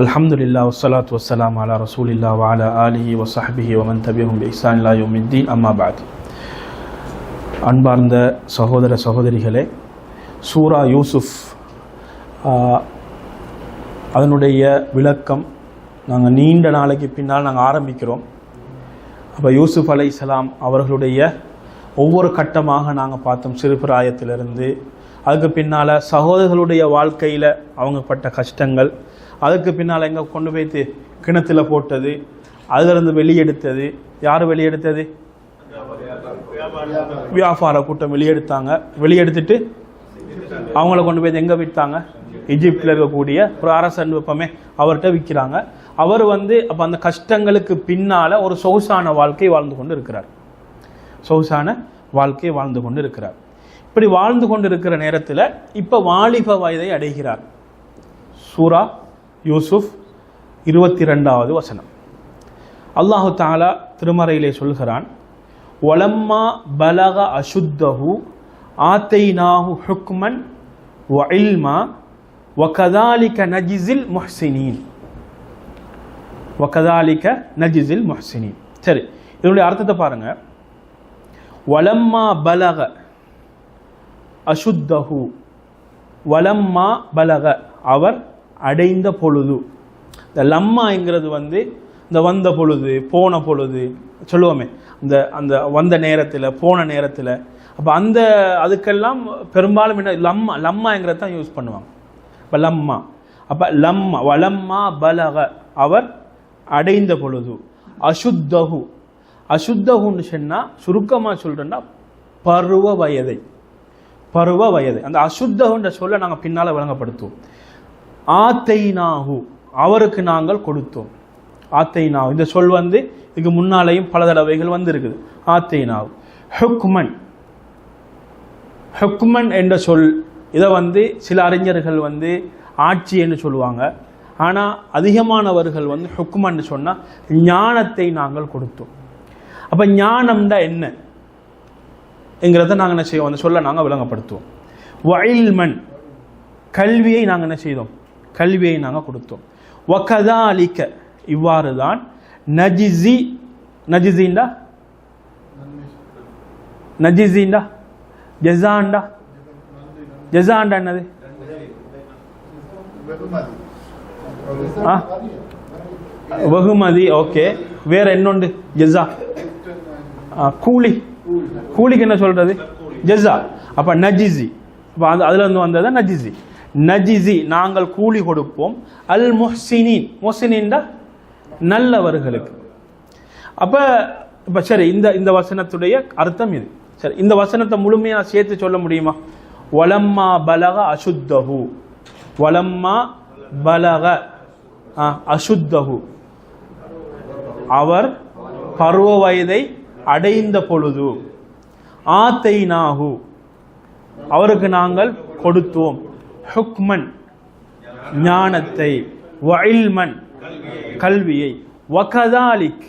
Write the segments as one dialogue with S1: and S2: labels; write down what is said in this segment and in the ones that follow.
S1: அல்ஹம்துலில்லா வசலாத் வசலாம் அலா ரசூலில்லா வாலா ஆலிஹி வசஹபிஹி வமன் தபிஹும் இஹ்சான் லா யோமித்தீன் அம்மாபாத் அன்பார்ந்த சகோதர சகோதரிகளே சூரா யூசுஃப் அதனுடைய விளக்கம் நாங்கள் நீண்ட நாளைக்கு பின்னால் நாங்கள் ஆரம்பிக்கிறோம். அப்போ யூசுஃப் அலை இஸ்லாம் அவர்களுடைய ஒவ்வொரு கட்டமாக நாங்கள் பார்த்தோம். சிறுபிராயத்திலிருந்து அதுக்கு பின்னால் சகோதரர்களுடைய வாழ்க்கையில் அவங்க பட்ட கஷ்டங்கள் அதுக்கு பின்னால் எங்கே கொண்டு போய்த்து கிணத்துல போட்டது அதிலிருந்து வெளியெடுத்தது. யார் வெளியெடுத்தது? வியாபார கூட்டம் வெளியெடுத்தாங்க. வெளியெடுத்துட்டு அவங்கள கொண்டு போய் எங்கே விற்றாங்க எஜிப்டில் இருக்கக்கூடிய ஒரு அரசன் வெப்பமே அவர்கிட்ட விற்கிறாங்க அவர் வந்து அப்போ அந்த கஷ்டங்களுக்கு பின்னால் ஒரு சொகுசான வாழ்க்கை வாழ்ந்து கொண்டு இருக்கிறார். சொகுசான வாழ்க்கை வாழ்ந்து கொண்டு இருக்கிறார். இப்படி வாழ்ந்து கொண்டு இருக்கிற நேரத்தில் இப்போ வாலிப வயதை அடைகிறார். சூரா யூசுப் இருபத்தி ரெண்டாவது வசனம். அல்லாஹு தாலா திருமறையிலே சொல்கிறான் வலம்மா பலக அசுத்தஹு ஆத்தை நாஹு ஹுக்மன் வ இல்மா வகதாலிக நஜிசில் முஹ்சினீன். வகதாலிக நஜிசில் முஹ்சினீன். சரி இதனுடைய அர்த்தத்தை பாருங்க. வலம்மா பலக அசுத்தஹு வலம்மா பலக அவர் அடைந்த பொழுது. இந்த லம்மாங்கிறது வந்து இந்த வந்த பொழுது போன பொழுது சொல்லுவோமே இந்த அந்த வந்த நேரத்தில் போன நேரத்தில். அப்போ அந்த அதுக்கெல்லாம் பெரும்பாலும் என்ன லம்மா லம்மாங்கிறது தான் யூஸ் பண்ணுவாங்க. இப்போ லம்மா. அப்போ லம்மா வலம்மா பலக. அவர் அடைந்த பொழுது அசுத்தஹு. அசுத்தகுன்னு சொன்னால் சுருக்கமாக சொல்கிறேன்னா பருவ வயதை. பருவ வயது. அந்த அசுத்தகுன்ற சொல்ல நாங்கள் பின்னால் விளங்கப்படுத்துவோம். ஆத்தைனாகு அவருக்கு நாங்கள் கொடுத்தோம். ஆத்தைனாகு இந்த சொல் வந்து இதுக்கு முன்னாலேயும் பல தடவைகள் வந்திருக்குது. ஆத்தைனாகு ஹுக்மன். ஹுக்மன் என்ற சொல் இதை வந்து சில அறிஞர்கள் வந்து ஆட்சி என்று சொல்லுவாங்க. ஆனால் அதிகமானவர்கள் வந்து ஹுக்மன்னு சொன்னால் ஞானத்தை நாங்கள் கொடுத்தோம். அப்போ ஞானம்டா என்னங்கிறத நாங்கள் என்ன செய்வோம்? அந்த சொல்ல நாங்கள் விளங்கப்படுத்துவோம். வயல்மன் கல்வியை நாங்கள் என்ன செய்தோம்? கல்வியை நாங்கள் கொடுத்தோம். வகதாலிக்க இவ்வாறு தான் நஜிசி நஜிசிண்டா நஜிசிண்டா ஜெசாண்டா ஜெசாண்டா என்னது? ஆ? வெகுமதி ஓகே. வேற என்னொண்டு? ஜெசா ஆ, கூலி. கூலிக்கு என்ன சொல்றது? ஜெஸா. அப்ப நஜிசி அப்ப அது அதுல இருந்து வந்தது நஜிசி நஜிசி நாங்கள் கூலி கொடுப்போம். அல் முஹ்சினின் முஹ்சினின்டா நல்லவர்களுக்கு. அப்போ இப்போ சரி இந்த இந்த வசனத்துடைய அர்த்தம் இது. சரி இந்த வசனத்தை முழுமையாக சேர்த்து சொல்ல முடியுமா? வலம்மா பலக அசுத்தஹு. வலம்மா பலக அசுத்தஹு. அவர் பருவ வயதை அடைந்த பொழுது ஆத்தைனாகு அவருக்கு நாங்கள் கொடுத்தோம். ஹுக்மன் ஞானத்தை வயல்மன் கல்வியை. வகதாலிக்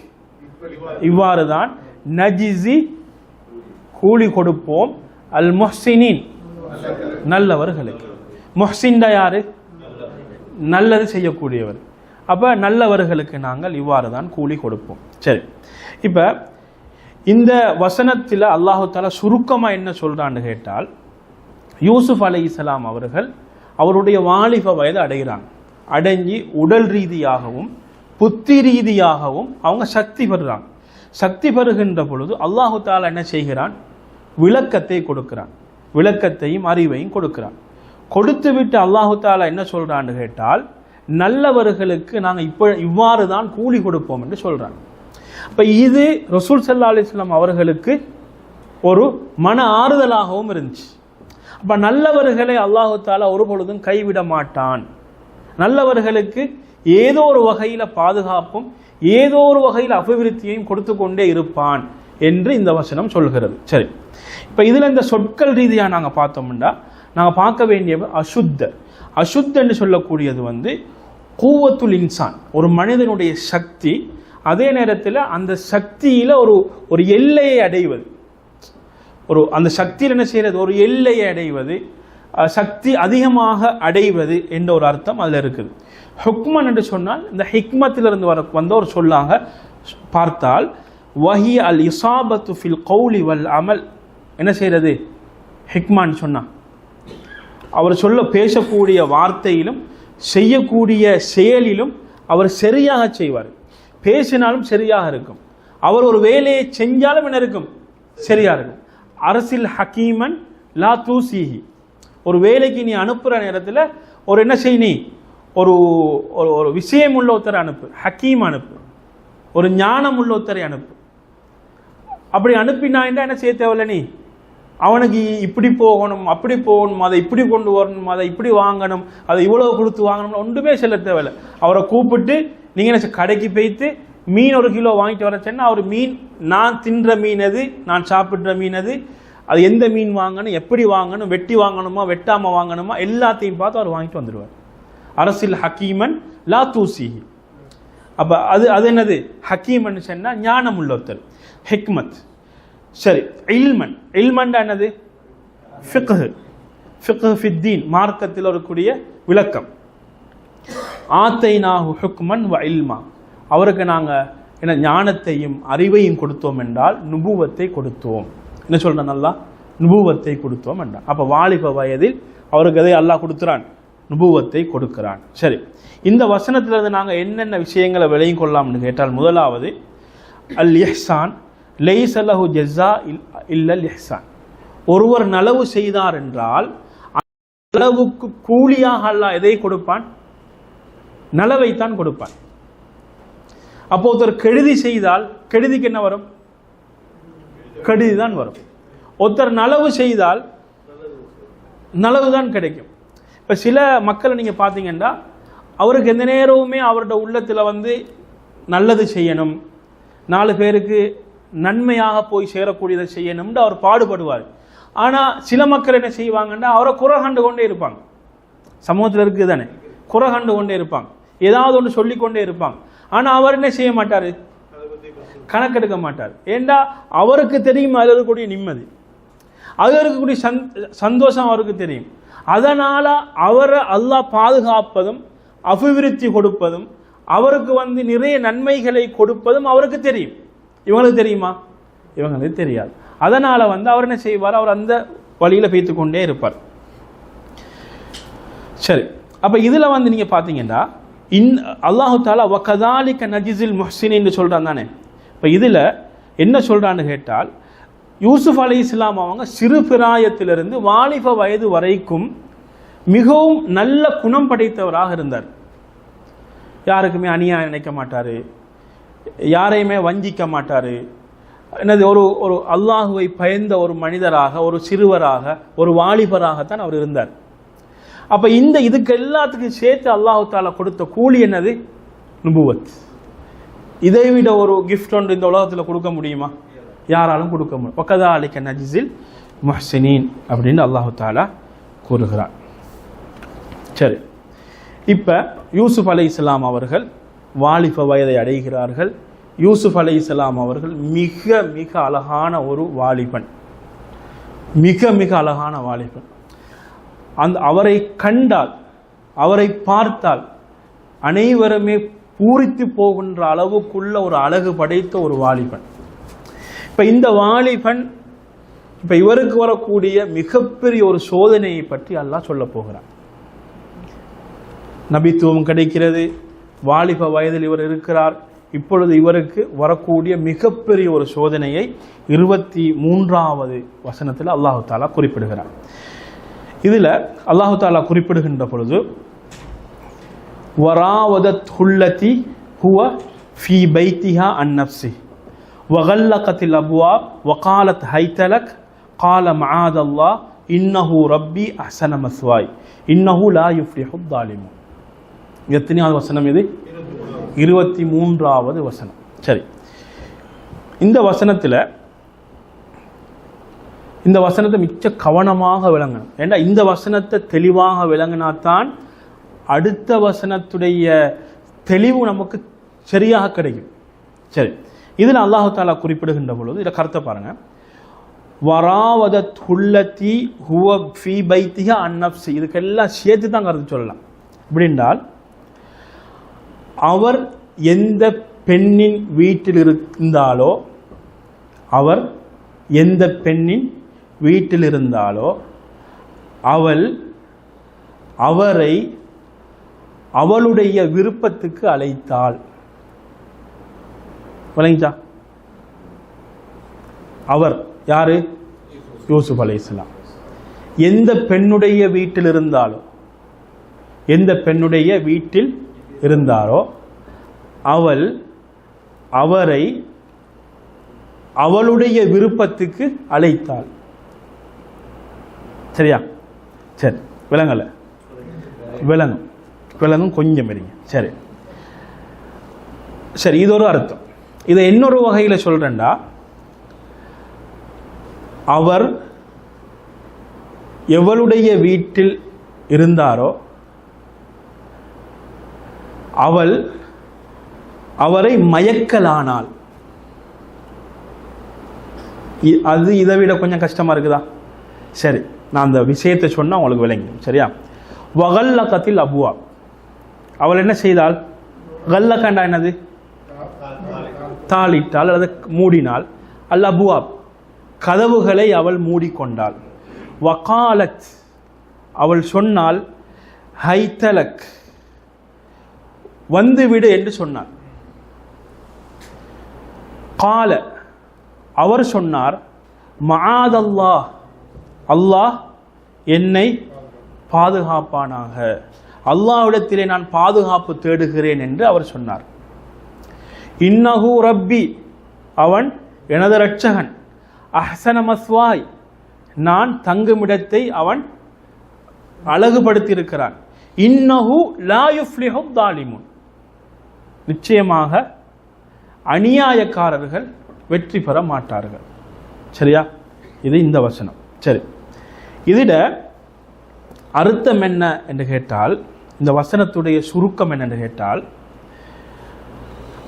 S1: இவ்வாறு தான் நஜிசி கூலி கொடுப்போம். அல் மொஹ்சினின் நல்லவர்களுக்கு மொஹ்சின்டா யாரு? நல்லது செய்யக்கூடியவர். அப்போ நல்லவர்களுக்கு நாங்கள் இவ்வாறு தான் கூலி கொடுப்போம். சரி. இப்போ இந்த வசனத்தில் அல்லாஹு தாலா சுருக்கமாக என்ன சொல்கிறான்னு கேட்டால் யூசுப் அலை இஸ்லாம் அவர்கள் அவருடைய வாலிப வயது அடைகிறாங்க. அடைஞ்சி உடல் ரீதியாகவும் புத்தி ரீதியாகவும் அவங்க சக்தி பெறுறாங்க. சக்தி பெறுகின்ற பொழுது அல்லாஹு தாலா என்ன செய்கிறான்? விளக்கத்தை கொடுக்கிறான். விளக்கத்தையும் அறிவையும் கொடுக்கிறான். கொடுத்து விட்டு அல்லாஹு தாலா என்ன சொல்றான்னு கேட்டால் நல்லவர்களுக்கு நாங்கள் இப்போ இவ்வாறு தான் கூலி கொடுப்போம் என்று சொல்றாங்க. இப்போ இது ரசூல் சல்லா அலிஸ்லாம் அவர்களுக்கு ஒரு மன ஆறுதலாகவும் இருந்துச்சு. அப்ப நல்லவர்களை அல்லாஹு தாலா ஒரு பொழுதும் கைவிட மாட்டான். நல்லவர்களுக்கு ஏதோ ஒரு வகையில பாதுகாப்பும் ஏதோ ஒரு வகையில் அபிவிருத்தியையும் கொடுத்து கொண்டே இருப்பான் என்று இந்த வசனம் சொல்கிறது. சரி. இப்ப இதுல இந்த சொற்கள் ரீதியா நாங்க பார்த்தோம்னா நாங்க பார்க்க வேண்டிய அசுத்த. அசுத்த என்று சொல்லக்கூடியது வந்து கூவத்துல் இன்சான் ஒரு மனிதனுடைய சக்தி அதே நேரத்தில் அந்த சக்தியில ஒரு ஒரு எல்லையை அடைவது. ஒரு அந்த சக்தியில் என்ன செய்யறது ஒரு எல்லையை அடைவது சக்தி அதிகமாக அடைவது என்ற ஒரு அர்த்தம் அதில் இருக்குது. ஹுக்மன் என்று சொன்னால் இந்த ஹிக்மத்திலிருந்து வர வந்த ஒரு சொல்லாக பார்த்தால் வஹி அல் இசாபத்து ஃபில் கௌலி வல் அமல். என்ன செய்கிறது? ஹிக்மான்னு சொன்னா. அவர் சொல்ல பேசக்கூடிய வார்த்தையிலும் செய்யக்கூடிய செயலிலும் அவர் சரியாக செய்வார். பேசினாலும் சரியாக இருக்கும். அவர் ஒரு வேலையை செஞ்சாலும் என்ன இருக்கும்? சரியாக இருக்கும். அரசில் ஹக்கீமன் லா தூசிஹி. ஒரு வேலைக்கு நீ அனுப்புகிற நேரத்தில் ஒரு என்ன செய் நீ? ஒரு ஒரு ஒரு விஷயம் உள்ள ஒருத்தரை அனுப்பு. ஹக்கீம் அனுப்பு. ஒரு ஞானம் உள்ள ஒருத்தரை அனுப்பு. அப்படி அனுப்பினாண்டா என்ன செய்ய தேவையில்ல நீ? அவனுக்கு இப்படி போகணும் அப்படி போகணும் அதை இப்படி கொண்டு வரணும் அதை இப்படி வாங்கணும் அதை இவ்வளோ கொடுத்து வாங்கணும் ஒன்றுமே செல்ல தேவையில்ல. அவரை கூப்பிட்டு நீங்கள் என்ன செய்ய- கடைக்கு போய்த்து மீன் ஒரு கிலோ வாங்கிட்டு வர சொன்னா அவர் மீன் நான் தின்ற மீன் அது நான் சாப்பிட்ற மீன் அது அது எந்த மீன் வாங்கணும் எப்படி வாங்கணும் வெட்டி வாங்கணுமா வெட்டாம வாங்கணுமா எல்லாத்தையும் பார்த்து அவர் வாங்கிட்டு வந்துடுவார். அரசில் ஹக்கீமன் லா தூசிஹி. அப்போ அது அது என்னது? ஹக்கீமன் சொன்னால் ஞானம் உள்ள ஒருத்தர் சரி இல்மன். இல்மன்டா என்னது? ஃபிக்ஹு. ஃபிக்ஹு ஃபித்தீன் மார்க்கத்தில் வரக்கூடிய விளக்கம். ஆத்தை நாஹு ஹுக்மன் வ இல்மா. அவருக்கு நாங்கள் என்ன ஞானத்தையும் அறிவையும் கொடுத்தோம் என்றால் நுபுவத்தை கொடுத்தோம். என்ன சொல்கிறேன் நல்லா? நுபுவத்தை கொடுத்தோம் என்றால் அப்போ வாலிப வயதில் அவருக்கு எதை அல்லாஹ் கொடுக்குறான்? நுபுவத்தை கொடுக்கிறான். சரி. இந்த வசனத்திலிருந்து நாங்கள் என்னென்ன விஷயங்களை விளையும் கொள்ளலாம்னு கேட்டால் முதலாவது அல் இஹ்சான் அல்லஹு அலஹு ஜெஸா இல்லல் எஹ்சான் ஒருவர் நலவு செய்தார் என்றால் அளவுக்கு கூலியாக அல்லாஹ் எதை கொடுப்பான்? நலவைத்தான் கொடுப்பான். அப்போ ஒருத்தர் கெடுதி செய்தால் கெடுதிக்கு என்ன வரும்? கெடுதி தான் வரும். ஒருத்தர் நலவு செய்தால் நலவு தான் கிடைக்கும். இப்போ சில மக்களை நீங்கள் பார்த்தீங்கன்னா அவருக்கு எந்த நேரமுமே அவரோட உள்ளத்தில் வந்து நல்லது செய்யணும். நாலு பேருக்கு நன்மையாக போய் சேரக்கூடியதை செய்யணும்னு அவர் பாடுபடுவார். ஆனால் சில மக்கள் என்ன செய்வாங்கன்னா அவரை குறை கண்டு கொண்டே இருப்பாங்க. சமூகத்தில் இருக்குது தானே? குறை கண்டு கொண்டே இருப்பாங்க. ஏதாவது ஒன்று சொல்லிக்கொண்டே இருப்பாங்க. ஆனால் அவர் என்ன செய்ய மாட்டார்? கணக்கெடுக்க மாட்டார். ஏண்டா? அவருக்கு தெரியும் அதில் இருக்கக்கூடிய நிம்மதி. அதில் இருக்கக்கூடிய சந் சந்தோஷம் அவருக்கு தெரியும். அதனால் அவரை அல்லாஹ் பாதுகாப்பதும் அபிவிருத்தி கொடுப்பதும் அவருக்கு வந்து நிறைய நன்மைகளை கொடுப்பதும் அவருக்கு தெரியும். இவங்களுக்கு தெரியுமா? இவங்களுக்கு தெரியாது. அதனால் வந்து அவர் என்ன செய்வார்? அவர் அந்த வழியில் பேத்து கொண்டே இருப்பார். சரி. அப்போ இதில் வந்து நீங்கள் பார்த்தீங்கன்னா இன் அல்லாஹு தாலா வக்கதாலிக்க நஜிசில் முஹ்சின்னு சொல்கிறான் தானே? இப்போ இதில் என்ன சொல்கிறான்னு கேட்டால் யூசுஃப் அலி இஸ்லாம் அவங்க சிறு பிராயத்திலிருந்து வாலிப வயது வரைக்கும் மிகவும் நல்ல குணம் படைத்தவராக இருந்தார். யாருக்குமே அநியாயம் நினைக்க மாட்டார். யாரையுமே வஞ்சிக்க மாட்டார். என்னது ஒரு ஒரு அல்லாஹுவை பயந்த ஒரு மனிதராக ஒரு சிறுவராக ஒரு வாலிபராகத்தான் அவர் இருந்தார். அப்ப இந்த இதுக்கு எல்லாத்துக்கும் சேர்த்து அல்லாஹு தாலா கொடுத்த கூலி என்னது? நுபுவத். இதை விட ஒரு கிஃப்ட் ஒன்று இந்த உலகத்தில் கொடுக்க முடியுமா? யாராலும் கொடுக்க முடியும். ஒக்கதா அலிக்க நஜிசில் முஹ்சினீன் அப்படின்னு அல்லாஹு தாலா கூறுகிறார். சரி. இப்போ யூசுப் அலை இஸ்லாம் அவர்கள் வாலிப வயதை அடைகிறார்கள். யூசுப் அலை இஸ்லாம் அவர்கள் மிக மிக அழகான ஒரு வாலிபன். மிக மிக அழகான வாலிபன். அந்த அவரை கண்டால் அவரை பார்த்தால் அனைவருமே பூரித்து போகின்ற அளவுக்குள்ள ஒரு அழகு படைத்த ஒரு வாலிபன். இப்ப இந்த வாலிபன் இப்ப இவருக்கு வரக்கூடிய மிகப்பெரிய ஒரு சோதனையை பற்றி அல்லாஹ் சொல்ல போகிறார் நபித்துவம் கிடைக்கிறது வாலிப வயதில் இவர் இருக்கிறார். இப்பொழுது இவருக்கு வரக்கூடிய மிகப்பெரிய ஒரு சோதனையை இருபத்தி மூன்றாவது வசனத்தில் அல்லாஹு தாலா குறிப்பிடுகிறார் இதில் அல்லாஹு தாலா குறிப்பிடுகின்ற பொழுது வராவதத் ஹுல்லதி ஹுவ ஃபி பைத்திஹா அந்நப்சி வகல்லகத்தில் அபுவா வகாலத் ஹைத்தலக் கால மஆத் இன்னஹு ரப்பி அசனமஸ்வாய் இன்னஹு லா யுஃப்லிஹு தாலிமு எத்தனையாவது வசனம் இது? இருபத்தி மூன்றாவது வசனம். சரி. இந்த வசனத்தில் இந்த வசனத்தை மிச்ச கவனமாக விளங்கணும். ஏண்டா இந்த வசனத்தை தெளிவாக விளங்கினாத்தான் அடுத்த வசனத்துடைய தெளிவு நமக்கு சரியாக கிடைக்கும். சரி இதில் அல்லாஹு தாலா குறிப்பிடுகின்ற பொழுது இதில் கருத்தை பாருங்க. வராவத துள்ளத்தி ஹுவ ஃபி பைத்திக அன்னப்சி இதுக்கெல்லாம் சேர்த்து தான் கருத்து சொல்லலாம். அப்படின்றால் அவர் எந்த பெண்ணின் வீட்டில் இருந்தாலோ அவர் எந்த பெண்ணின் வீட்டில் இருந்தாலோ அவள் அவரை அவளுடைய விருப்பத்துக்கு அழைத்தாள். விளங்கிச்சா அவர் யாரு? யூசுப் அலைஹிஸ்ஸலாம். எந்த பெண்ணுடைய வீட்டில் இருந்தாலோ எந்த பெண்ணுடைய வீட்டில் இருந்தாரோ அவள் அவரை அவளுடைய விருப்பத்துக்கு அழைத்தாள். சரியா? சரி விலங்கலை. விலங்கும் விலங்கும் கொஞ்சம் இருங்க. சரி. சரி இது ஒரு அர்த்தம். இதை இன்னொரு வகையில் சொல்கிறேன்டா அவர் எவளுடைய வீட்டில் இருந்தாரோ அவள் அவரை மயக்கலானால் அது இதை விட கொஞ்சம் கஷ்டமா இருக்குதா? சரி. நான் அந்த விஷயத்தை சொன்னால் உங்களுக்கு விளங்கிடும் சரியா? வகல்லக்கத்தில் அபுவா. அவள் என்ன செய்தாள்? கல்லக்கண்டா என்னது? தாளிட்டால் அல்லது மூடினாள். அல் அபுவா கதவுகளை அவள் மூடிக்கொண்டாள். வகாலத் அவள் சொன்னால் ஹைத்தலக் வந்துவிடு என்று சொன்னார் கால அவர் சொன்னார் மஆதல்லாஹ் அல்லாஹ் என்னை பாதுகாப்பானாக. அல்லாஹ்விடத்திலே நான் பாதுகாப்பு தேடுகிறேன் என்று அவர் சொன்னார். இன்னஹு ரப்பி அவன் எனது இரட்சகன். அஹசனமஸ்வாய் நான் தங்குமிடத்தை அவன் அழகுபடுத்தியிருக்கிறான். இன்னஹு லாயுஃப்லிஹம் தாலிமுன் நிச்சயமாக அநியாயக்காரர்கள் வெற்றி பெற மாட்டார்கள். சரியா? இது இந்த வசனம். சரி. இதில் அர்த்தம் என்ன என்று கேட்டால் இந்த வசனத்துடைய சுருக்கம் என்ன என்று கேட்டால்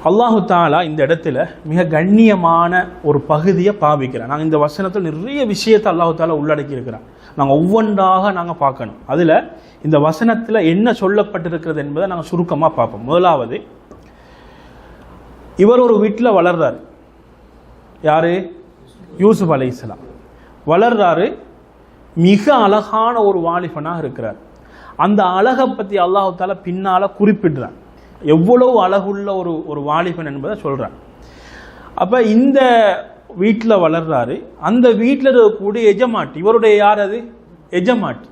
S1: அல்லாஹு தாலா இந்த இடத்துல மிக கண்ணியமான ஒரு பகுதியை பாவிக்கிறார் நாங்கள் இந்த வசனத்தில் நிறைய விஷயத்தை அல்லாஹு தாலா உள்ளடக்கி இருக்கிறான் நாங்கள் ஒவ்வொன்றாக நாங்கள் பார்க்கணும். அதில் இந்த வசனத்தில் என்ன சொல்லப்பட்டிருக்கிறது என்பதை நாங்கள் சுருக்கமாக பார்ப்போம். முதலாவது இவர் ஒரு வீட்டில் வளர்றாரு. யாரு? யூசுப் அலைஹிஸ்ஸலாம் வளர்றாரு மிக அழகான ஒரு வாலிபனாக இருக்கிறார். அந்த அழகை பற்றி அல்லாஹு தாலா பின்னால குறிப்பிடுறான் எவ்வளவு அழகுள்ள ஒரு ஒரு வாலிபன் என்பதை சொல்கிறான் அப்போ இந்த வீட்டில் வளர்றாரு. அந்த வீட்டில் இருக்கக்கூடிய எஜமாட்டி இவருடைய யார் அது? எஜமாட்டி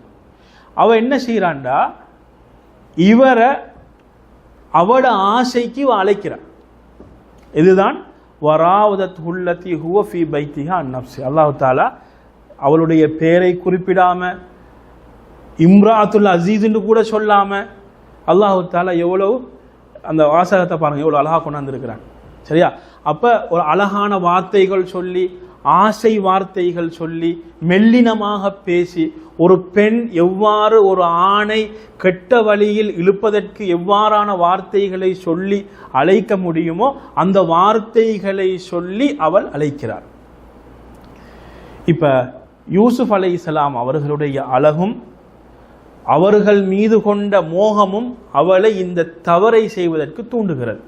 S1: அவ என்ன செய்கிறான்டா இவரை அவட ஆசைக்கு அழைக்கிறான் இதுதான் வராவதத் உள்ளத்தி ஹுவஃபி பைத்திகா பைத்திஹா அந்நப்சி அல்லாஹு தாலா அவளுடைய பெயரை குறிப்பிடாம இம்ராத்துல் அசீஸ்ன்னு கூட சொல்லாம அல்லாஹு தாலா எவ்வளவு அந்த வாசகத்தை பாருங்க எவ்வளவு அழகா கொண்டாந்துருக்கிறான். சரியா? அப்ப ஒரு அழகான வார்த்தைகள் சொல்லி ஆசை வார்த்தைகள் சொல்லி மெல்லினமாக பேசி ஒரு பெண் எவ்வாறு ஒரு ஆணை கெட்ட வழியில் இழுப்பதற்கு எவ்வாறான வார்த்தைகளை சொல்லி அழைக்க முடியுமோ அந்த வார்த்தைகளை சொல்லி அவள் அழைக்கிறார் இப்போ யூசுப் இஸ்லாம் அவர்களுடைய அழகும் அவர்கள் மீது கொண்ட மோகமும் அவளை இந்த தவறை செய்வதற்கு தூண்டுகிறது.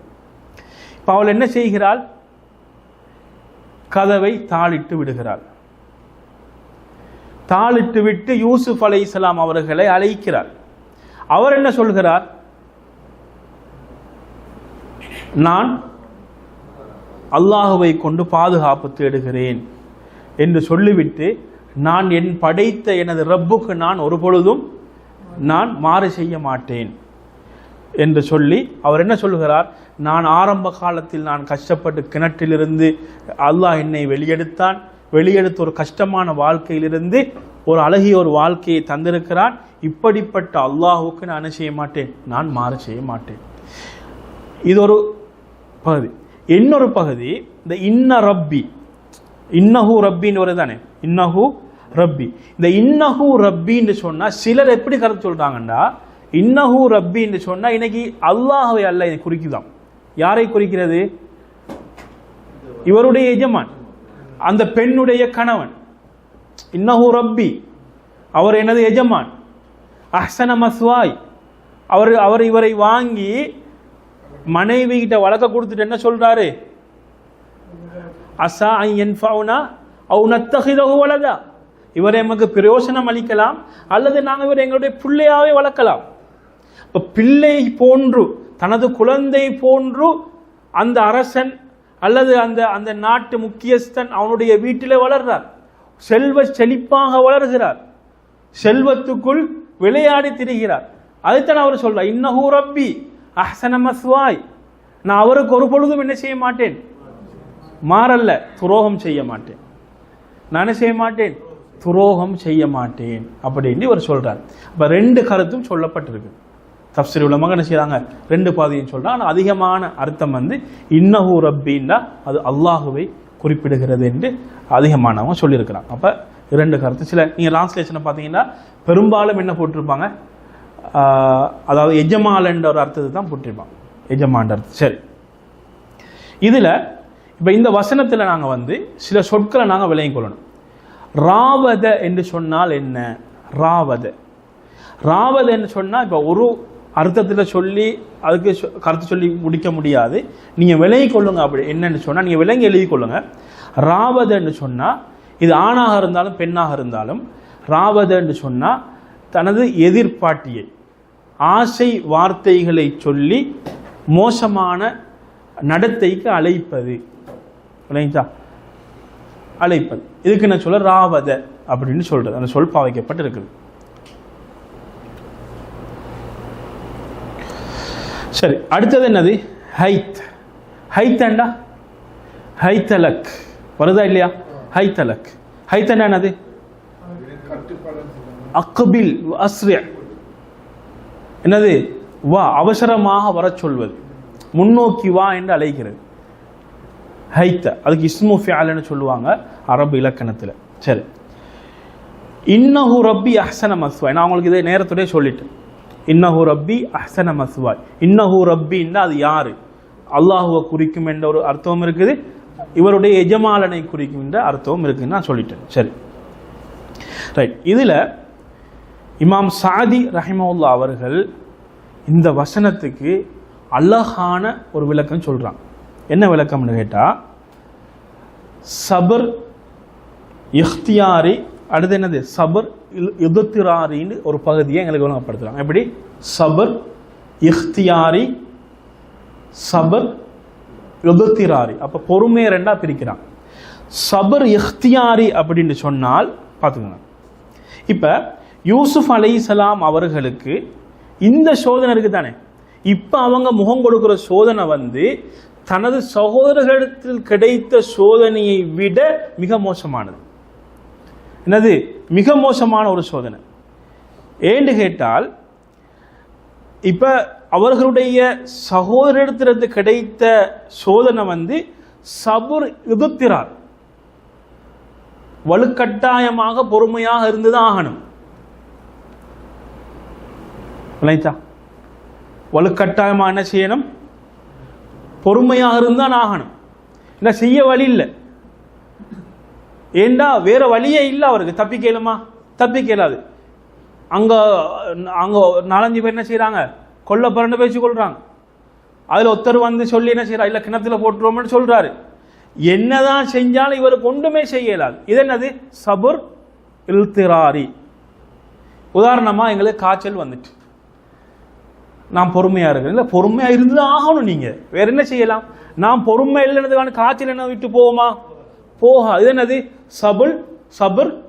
S1: இப்போ அவள் என்ன செய்கிறாள்? கதவை தாளிட்டு விடுகிறாள். தாளிட்டு விட்டு யூசுப் அலைஹிஸ்ஸலாம் அவர்களை அழைக்கிறார் அவர் என்ன சொல்கிறார்? நான் அல்லாஹுவை கொண்டு பாதுகாப்பு தேடுகிறேன் என்று சொல்லிவிட்டு நான் என் படைத்த எனது ரப்புக்கு நான் ஒரு பொழுதும் நான் மாறு செய்ய மாட்டேன் என்று சொல்லி அவர் என்ன சொல்லுகிறார்? நான் ஆரம்ப காலத்தில் நான் கஷ்டப்பட்டு கிணற்றிலிருந்து அல்லாஹ் என்னை வெளியெடுத்தான். வெளியெடுத்த ஒரு கஷ்டமான வாழ்க்கையிலிருந்து ஒரு அழகிய ஒரு வாழ்க்கையை தந்திருக்கிறான். இப்படிப்பட்ட அல்லாஹுக்கு நான் என்ன செய்ய மாட்டேன்? நான் மாறு செய்ய மாட்டேன். இது ஒரு பகுதி. இன்னொரு பகுதி இந்த இன்ன ரப்பி இன்னஹு ரப்பின்னு வருது தானே? இன்னஹு ரப்பி. இந்த இன்னஹூ ரப்பின்னு சொன்னால் சிலர் எப்படி கருத்து சொல்கிறாங்கன்னா இன்னஹூ ரப்பின்னு சொன்னால் இன்னைக்கு அல்லாஹவை அல்ல இதை குறிக்குதான் யாரை குறிக்கிறது? இவருடைய எஜமான் அந்த பெண்ணுடைய கணவன். இன்னஹு ரப்பி அவர் எனது எஜமான். அஹ்சன மஸ்வாய் அவர் அவர் இவரை வாங்கி மனைவி கிட்ட வழக்க கொடுத்துட்டு என்ன சொல்றாரு? அசா என்ஃபவுனா அவு நத்தகிதகு வலதா. இவரை எமக்கு பிரயோசனம் அளிக்கலாம் அல்லது நாங்கள் இவர் எங்களுடைய பிள்ளையாவே வளர்க்கலாம். இப்போ பிள்ளை போன்று தனது குழந்தை போன்று அந்த அரசன் அல்லது அந்த அந்த நாட்டு முக்கியஸ்தன் அவனுடைய வீட்டில் வளர்றார். செல்வ செழிப்பாக வளர்கிறார். செல்வத்துக்குள் விளையாடி திரிகிறார். அதுதான் அவர் சொல்றார் இன்னஹூ ரப்பி அஹ்சன மஸ்வாய். நான் அவருக்கு ஒரு பொழுதும் என்ன செய்ய மாட்டேன்? மாறல்ல துரோகம் செய்ய மாட்டேன். நான் என்ன செய்ய மாட்டேன்? துரோகம் செய்ய மாட்டேன் அப்படின்னு இவர் சொல்றார். இப்போ ரெண்டு கருத்தும் சொல்லப்பட்டிருக்கு. தப்சரி உலமாக என்ன செய்கிறாங்க ரெண்டு பாதையும் சொல்றாங்க ஆனால் அதிகமான அர்த்தம் வந்து இன்னஹு ரப்பின்னா அது அல்லாஹுவை குறிப்பிடுகிறது என்று அதிகமானவங்க சொல்லியிருக்கிறாங்க அப்ப இரண்டு கருத்து. சில நீங்க டிரான்ஸ்லேஷனை பார்த்தீங்கன்னா பெரும்பாலும் என்ன போட்டிருப்பாங்க? அதாவது எஜமாலன்ற ஒரு அர்த்தத்தை தான் போட்டிருப்பாங்க எஜமான்ற அர்த்தம். சரி. இதுல இப்ப இந்த வசனத்துல நாங்க வந்து சில சொற்களை நாங்க விளங்கிக் கொள்ளணும். ராவத என்று சொன்னால் என்ன? ராவத. ராவத என்று சொன்னால் இப்போ ஒரு அர்த்தத்தில் சொல்லி அதுக்கு சொ- கருத்து சொல்லி முடிக்க முடியாது. நீங்கள் விலகி கொள்ளுங்க அப்படி. என்னன்னு சொன்னால் நீங்கள் விலங்கி எழுதி கொள்ளுங்க. ராவதன்னு சொன்னால் இது ஆணாக இருந்தாலும் பெண்ணாக இருந்தாலும் ராவதன்னு சொன்னால் தனது எதிர்பாட்டியை ஆசை வார்த்தைகளை சொல்லி மோசமான நடத்தைக்கு அழைப்பது. விளங்கிச்சா அழைப்பது. இதுக்கு நான் சொல்ல ராவத அப்படின்னு சொல்றது. அந்த சொல் பாவைக்கப்பட்டு இருக்குது சரி அடுத்தது என்னது? ஹைத். ஹைத்தண்டா ஹைத்தலக். வருதா இல்லையா? ஹைத்தலக். ஹைத்தண்டா என்னது? அக்பில் அஸ்ரிய என்னது? வா அவசரமாக வரச் சொல்வது. முன்னோக்கி வா என்று அழைக்கிறது. ஹைத்த அதுக்கு இஸ்மு ஃபியாலன்னு சொல்லுவாங்க அரபு இலக்கணத்தில். சரி. இன்னஹு ரப்பி அஹ்சன மஸ்வாய் நான் உங்களுக்கு இதை நேரத்துடைய சொல்லிட்டேன். இன்னஹு ரப்பி அஹ்சன மஸ்வாய் இன்னஹு ரப்பின்னா அது யாரு? அல்லாஹுவை குறிக்கும் என்ற ஒரு அர்த்தம் இருக்குது. இவருடைய எஜமாலனை குறிக்கும் என்ற அர்த்தமும் இருக்குதுன்னு நான் சொல்லிட்டேன். சரி. ரைட் இதில் இமாம் சாதி ரஹிமவுல்லா அவர்கள் இந்த வசனத்துக்கு அழகான ஒரு விளக்கம் சொல்கிறாங்க என்ன விளக்கம்னு கேட்டால் சபர் இஃப்தியாரி அடுத்து என்னது? சபர் யுதத்திராரின்னு ஒரு பகுதியை எங்களுக்கு விளங்கப்படுத்துகிறாங்க எப்படி? சபர் இஃப்தியாரி சபர் யுதத்திராரி அப்போ பொறுமையை ரெண்டா பிரிக்கிறான். சபர் இஃப்தியாரி அப்படின்னு சொன்னால் பார்த்துக்கோங்க. இப்போ யூசுப் அலைஹிஸ்ஸலாம் அவர்களுக்கு இந்த சோதனை இருக்கு தானே இப்போ அவங்க முகம் கொடுக்கிற சோதனை வந்து தனது சகோதரர்களிடத்தில் கிடைத்த சோதனையை விட மிக மோசமானது. என்னது? மிக மோசமான ஒரு சோதனை. ஏன்னு கேட்டால் இப்ப அவர்களுடைய சகோதரத்திலிருந்து கிடைத்த சோதனை வந்து சபுர் எதிர்த்திறார் வலுக்கட்டாயமாக பொறுமையாக இருந்துதான் ஆகணும். வலுக்கட்டாயமாக என்ன செய்யணும்? பொறுமையாக இருந்தான் ஆகணும். இல்லை செய்ய வழி இல்லை. ஏண்டா வேற வழியே இல்லை அவருக்கு? தப்பிக்கலுமா தப்பிக்கலாது அங்க அங்க நாலஞ்சு பேர் என்ன செய்கிறாங்க கொல்ல பிறண்டு பேச்சு கொள்றாங்க. அதுல ஒருத்தர் வந்து சொல்லி என்ன செய்யறா இல்ல கிணத்துல போட்டுருவோம்னு சொல்றாரு. என்னதான் செஞ்சாலும் இவருக்கு ஒன்றுமே செய்யலாது. இது என்னது? சபுர் இல்திராரி. உதாரணமா எங்களுக்கு காய்ச்சல் வந்துட்டு. நான் பொறுமையா இருக்கிறேன் இல்ல பொறுமையா இருந்து ஆகணும் நீங்க. வேற என்ன செய்யலாம்? நான் பொறுமை இல்லைன்றதுக்கான காய்ச்சல் என்ன விட்டு போவோமா போகா இது என்னது? சபுல் சபர்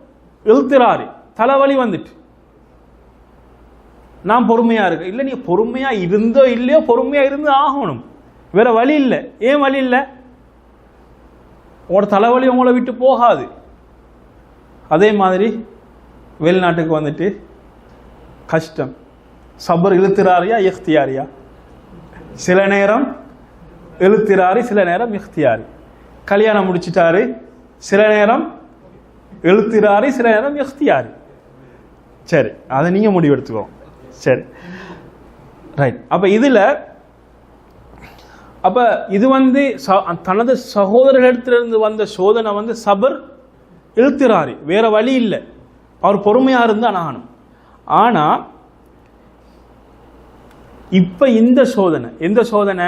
S1: எழுத்துறாரு தலைவலி வந்துட்டு. நான் பொறுமையா இருக்கேன் இல்ல நீ பொறுமையா இருந்தோ இல்லையோ பொறுமையா இருந்து ஆகணும். வேற வழி இல்லை. ஏன் வழி இல்லை? உங்களோட தலைவலி உங்களை விட்டு போகாது. அதே மாதிரி வெளிநாட்டுக்கு வந்துட்டு கஷ்டம். சபர் இழுத்திராரியா இஃப்தியாரியா? சில நேரம் எழுத்திராரி சில நேரம் இஃப்தியாரி. கல்யாணம் முடிச்சிட்டாரு சில நேரம் எழுத்திராரி சில நேரம் இஃப்தியாரி. சரி அதை நீங்க முடிவெடுத்துக்கோ சரி. ரைட் அப்ப இதுல அப்ப இது வந்து ச- தனது சகோதரர்களிடத்திலிருந்து வந்த சோதனை வந்து சபர் இழுத்திராரி. வேற வழி இல்லை. அவர் பொறுமையா இருந்தா நானும். ஆனா இப்ப இந்த சோதனை எந்த சோதனை?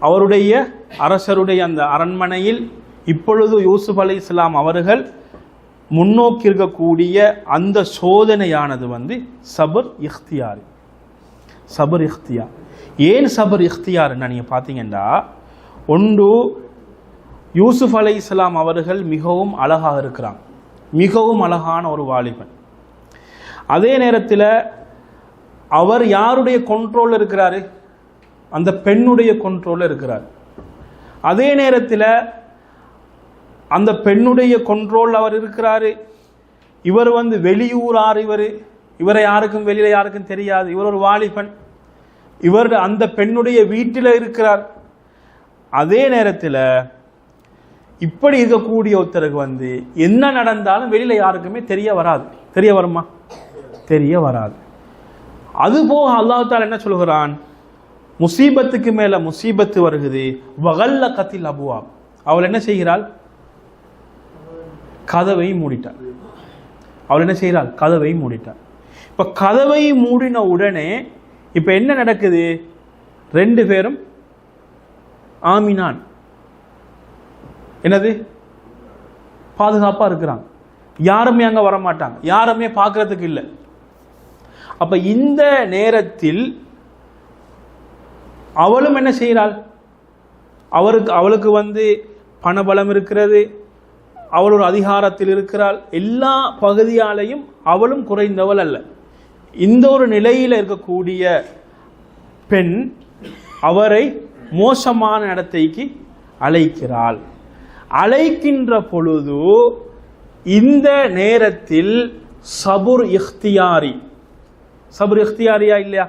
S1: அவருடைய அரசருடைய அந்த அரண்மனையில் இப்பொழுது யூசுப் அலி இஸ்லாம் அவர்கள் முன்னோக்கி இருக்கக்கூடிய அந்த சோதனையானது வந்து சபர் இஃப்தியார் சபர் இஃப்தியார் ஏன் சபர் இஃப்தியார்னா நீங்க பார்த்தீங்கன்னா ஒன்று யூசுப் அலை இஸ்லாம் அவர்கள் மிகவும் அழகாக இருக்கிறாங்க மிகவும் அழகான ஒரு வாலிபன். அதே நேரத்தில் அவர் யாருடைய கொண்ட்ரோலில் இருக்கிறாரு? அந்த பெண்ணுடைய கண்ட்ரோல்ல இருக்கிறார். அதே நேரத்தில் அந்த பெண்ணுடைய கொண்ட்ரோல் அவர் இருக்கிறாரு. இவர் வந்து வெளியூர் ஆர் இவர். இவரை யாருக்கும் வெளியில் யாருக்கும் தெரியாது. இவர் ஒரு வாலிபன். இவர் அந்த பெண்ணுடைய வீட்டில் இருக்கிறார். அதே நேரத்தில் இப்படி இருக்கக்கூடிய ஒருத்தருக்கு வந்து என்ன நடந்தாலும் வெளியில் யாருக்குமே தெரிய வராது. தெரிய வருமா? தெரிய வராது. அது போக அல்லாஹால என்ன சொல்கிறான் முசீபத்துக்கு மேல முசீபத்து வருகுது. வகல்ல கத்தில் அபுவா. அவள் என்ன செய்கிறாள்? கதவை மூடிட்டாள். அவள் என்ன செய்கிறாள்? கதவை மூடிட்டாள். இப்ப கதவை மூடின உடனே இப்ப என்ன நடக்குது? ரெண்டு பேரும் ஆமினான். என்னது? பாதுகாப்பா இருக்கிறாங்க. யாருமே அங்க வரமாட்டாங்க. யாருமே பார்க்கறதுக்கு இல்லை. அப்ப இந்த நேரத்தில் அவளும் என்ன செய்கிறாள்? அவருக்கு அவளுக்கு வந்து பணபலம் இருக்கிறது அவள் ஒரு அதிகாரத்தில் இருக்கிறாள் எல்லா பகுதியாலையும் அவளும் குறைந்தவள் அல்ல. இந்த ஒரு நிலையில் இருக்கக்கூடிய பெண் அவரை மோசமான இடத்தைக்கு அழைக்கிறாள். அழைக்கின்ற பொழுது இந்த நேரத்தில் சபுர் இஃப்தியாரி சபுர் இஃப்தியாரியா இல்லையா?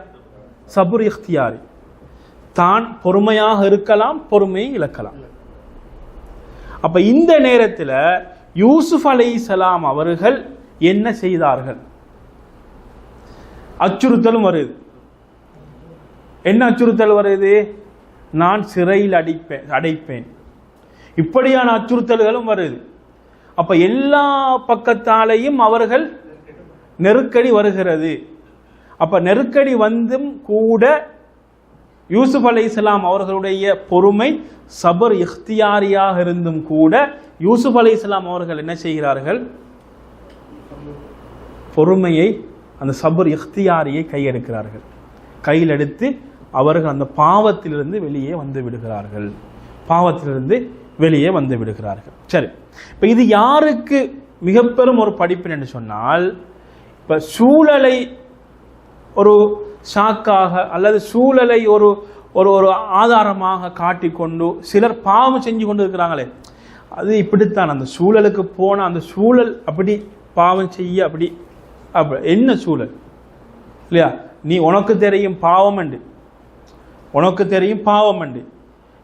S1: சபுர் இஃப்தியாரி தான் பொறுமையாக இருக்கலாம் பொறுமையை இழக்கலாம். அப்ப இந்த நேரத்தில் யூசுப் அலைஹிஸ்ஸலாம் அவர்கள் என்ன செய்தார்கள்? அச்சுறுத்தலும் வருது. என்ன அச்சுறுத்தல் வருது? நான் சிறையில் அடிப்பேன் அடைப்பேன். இப்படியான அச்சுறுத்தல்களும் வருது. அப்ப எல்லா பக்கத்தாலையும் அவர்கள் நெருக்கடி வருகிறது. அப்ப நெருக்கடி வந்தும் கூட யூசுப் அலை இஸ்லாம் அவர்களுடைய பொறுமை சபர் இஃப்தியாரியாக இருந்தும் கூட யூசுப் அலை இஸ்லாம் அவர்கள் என்ன செய்கிறார்கள்? பொறுமையை அந்த சபர் இஃப்தியாரியை கையெடுக்கிறார்கள். கையில் எடுத்து அவர்கள் அந்த பாவத்திலிருந்து வெளியே வந்து விடுகிறார்கள். பாவத்திலிருந்து வெளியே வந்து விடுகிறார்கள். சரி. இப்போ இது யாருக்கு மிக பெரும் ஒரு படிப்பு என்று சொன்னால் இப்போ சூழலை ஒரு ஷாக்காக அல்லது சூழலை ஒரு ஒரு ஒரு ஆதாரமாக காட்டிக்கொண்டு சிலர் பாவம் செஞ்சு கொண்டு இருக்கிறாங்களே அது இப்படித்தான். அந்த சூழலுக்கு போன அந்த சூழல் அப்படி பாவம் செய்ய அப்படி அப்ப என்ன சூழல்? இல்லையா? நீ உனக்கு தெரியும் பாவம் என்று. உனக்கு தெரியும் பாவம் என்று.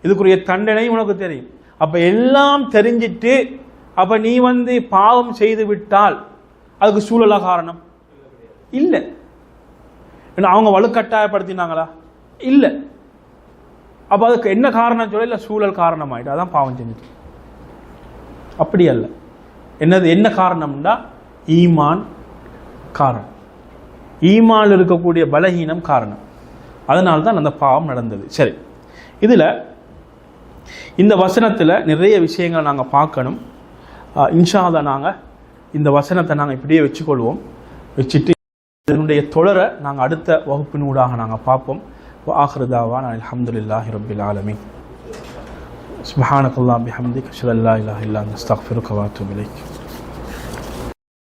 S1: இதுக்குரிய தண்டனை உனக்கு தெரியும். அப்ப எல்லாம் தெரிஞ்சிட்டு அப்ப நீ வந்து பாவம் செய்து விட்டால் அதுக்கு சூழலாக காரணம்? இல்லை. ஏன்னா அவங்க வலுக்கட்டாயப்படுத்தினாங்களா? இல்லை. அப்போ அதுக்கு என்ன காரணம் சொல்ல இல்லை சூழல் காரணமாயிட்டு அதான் பாவம் செஞ்சுட்டு அப்படி அல்ல. என்னது என்ன காரணம்னா ஈமான் காரணம். ஈமான் இருக்கக்கூடிய பலகீனம் காரணம். அதனால தான் அந்த பாவம் நடந்தது. சரி. இதில் இந்த வசனத்தில் நிறைய விஷயங்கள் நாங்கள் பார்க்கணும். இன்ஷாதான் நாங்கள் இந்த வசனத்தை நாங்கள் இப்படியே வச்சுக்கொள்வோம். வச்சுட்டு இதனுடைய தொடரை நாங்கள் அடுத்த வகுப்பினூடாக நாங்கள் பார்ப்போம். ஆஹ்ருதாவான் அல்ஹம்துலில்லாஹி ரபில் ஆலமீன். சுப்ஹானக்கல்லாஹ் பிஹம்திக் அஷ்ஹது அல்லா இலாஹா இல்லா அன்த அஸ்தக்ஃபிருக்க